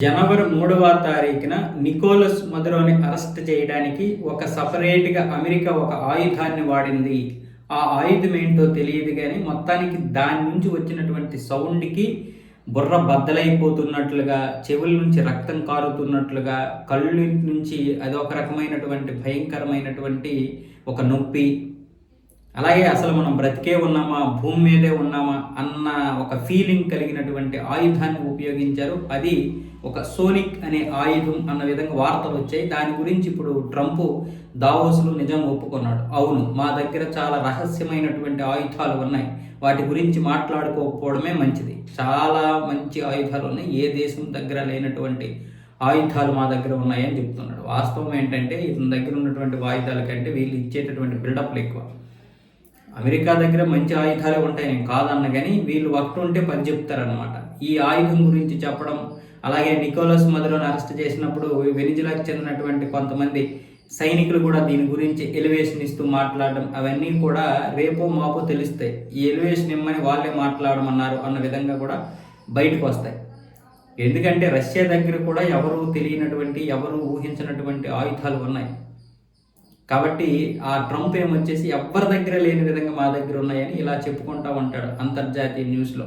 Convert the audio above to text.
జనవరి మూడవ తారీఖున Nicholas మదురోని arrest చేయడానికి ఒక సపరేట్గా అమెరికా ఒక ఆయుధాన్ని వాడింది. ఆ ఆయుధం ఏంటో తెలియదు కానీ మొత్తానికి దాని నుంచి వచ్చినటువంటి సౌండ్కి బుర్ర బద్దలైపోతున్నట్లుగా చెవుల నుంచి రక్తం కారుతున్నట్లుగా కళ్ళు నుంచి అదొక రకమైనటువంటి భయంకరమైనటువంటి ఒక నొప్పి అలాగే అసలు మనం బ్రతికే ఉన్నామా భూమి మీదే ఉన్నామా అన్న ఒక ఫీలింగ్ కలిగినటువంటి ఆయుధాన్ని ఉపయోగించారు. అది ఒక సోనిక్ అనే ఆయుధం అన్న విధంగా వార్తలు వచ్చాయి. దాని గురించి ఇప్పుడు ట్రంప్ దావోస్లో నిజం ఒప్పుకున్నాడు. అవును మా దగ్గర చాలా రహస్యమైనటువంటి ఆయుధాలు ఉన్నాయి. వాటి గురించి మాట్లాడుకోకపోవడమే మంచిది. చాలా మంచి ఆయుధాలు ఉన్నాయి. ఏ దేశం దగ్గర లేనటువంటి ఆయుధాలు మా దగ్గర ఉన్నాయని చెప్తున్నాడు. వాస్తవం ఏంటంటే ఇతని దగ్గర ఉన్నటువంటి ఆయుధాల కంటే వీళ్ళు ఇచ్చేటటువంటి బిల్డప్లు ఎక్కువ. అమెరికా దగ్గర మంచి ఆయుధాలే ఉంటాయి నేను కాదన్న కానీ వీళ్ళు ఒకటి ఉంటే పని చెప్తారనమాట ఈ ఆయుధం గురించి చెప్పడం అలాగే నికోలస్ మధురను అరెస్ట్ చేసినప్పుడు వెనిజులాకి చెందినటువంటి కొంతమంది సైనికులు కూడా దీని గురించి ఎలివేషన్ ఇస్తూ మాట్లాడడం అవన్నీ కూడా రేపో మాపో తెలుస్తాయి. ఈ ఎలివేషన్ ఇమ్మని వాళ్ళే మాట్లాడమన్నారు అన్న విధంగా కూడా బయటకు వస్తాయి. ఎందుకంటే రష్యా దగ్గర కూడా ఎవరు తెలియనటువంటి ఎవరు ఊహించినటువంటి ఆయుధాలు ఉన్నాయి. కాబట్టి ఆ ట్రంప్ ఏమొచ్చేసి ఎవరి దగ్గర లేని విధంగా మా దగ్గర ఉన్నాయని ఇలా చెప్పుకుంటా ఉంటాడు అంతర్జాతీయ న్యూస్లో.